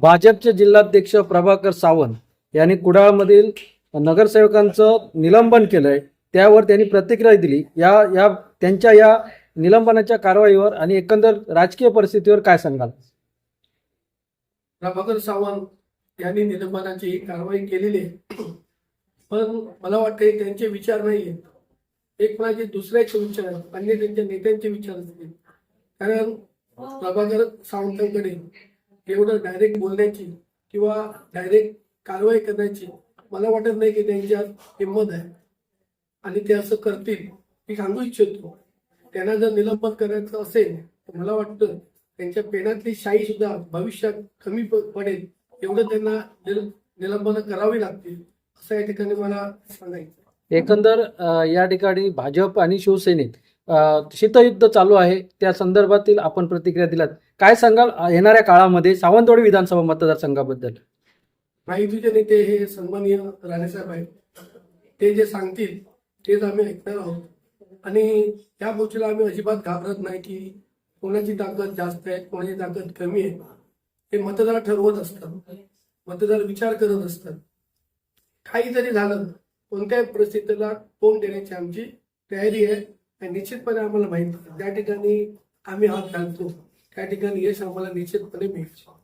भाजपचे जिल्हाध्यक्ष प्रभाकर सावंत यांनी कुडाळमधील नगरसेवकांचं निलंबन केलंय. त्यावर त्यांनी प्रतिक्रिया दिली. या या त्यांच्या या निलंबनाच्या कारवाईवर आणि एकंदर राजकीय परिस्थितीवर काय सांगाल? प्रभाकर सावंत यांनी निलंबनाची कारवाई केलेली आहे. पण मला वाटते त्यांचे विचार नाही आहेत. एक म्हणजे दुसऱ्याचे विचार अन्य त्यांच्या नेत्यांचे विचार कारण प्रभाकर सावंतांकडे एवढं डायरेक्ट बोलण्याची किंवा डायरेक्ट कारवाई करण्याची मला वाटत नाही की त्यांच्यात हिंमत आहे. आणि ते असं करतील मी सांगू इच्छितो. त्यांना जर निलंबन करायचं असेल तर मला वाटतं त्यांच्या पेनातली शाई सुद्धा भविष्यात कमी पडेल. एवढं त्यांना निल- निलंबन करावी लागतील असं या ठिकाणी मला सांगायचं एकंदर या ठिकाणी भाजप आणि शिवसेनेत शीतयुद्ध चालू आहे. त्या संदर्भातील आपण प्रतिक्रिया दिल्यात काय सांगाल? येणाऱ्या काळामध्ये सावंतवाडी विधानसभा मतदारसंघाबद्दल? माहितीचे नेते हे सन्माननीय राणेसाहेब आहेत. ते जे सांगतील तेच आम्ही ऐकणार आहोत. आणि त्या गोष्टीला आम्ही अजिबात घाबरत नाही की कोणाची ताकद जास्त आहे कोणाची ताकद कमी आहे. ते मतदार ठरवत असतात. मतदार विचार करत असतात. काही जरी झालं. कोणत्याही परिस्थितीला तोंड देण्याची आमची तयारी आहे. निश्चितपणे आम्हाला माहीत त्या ठिकाणी आम्ही हात घालतो. त्या ठिकाणी यश आम्हाला निश्चितपणे मिळतो.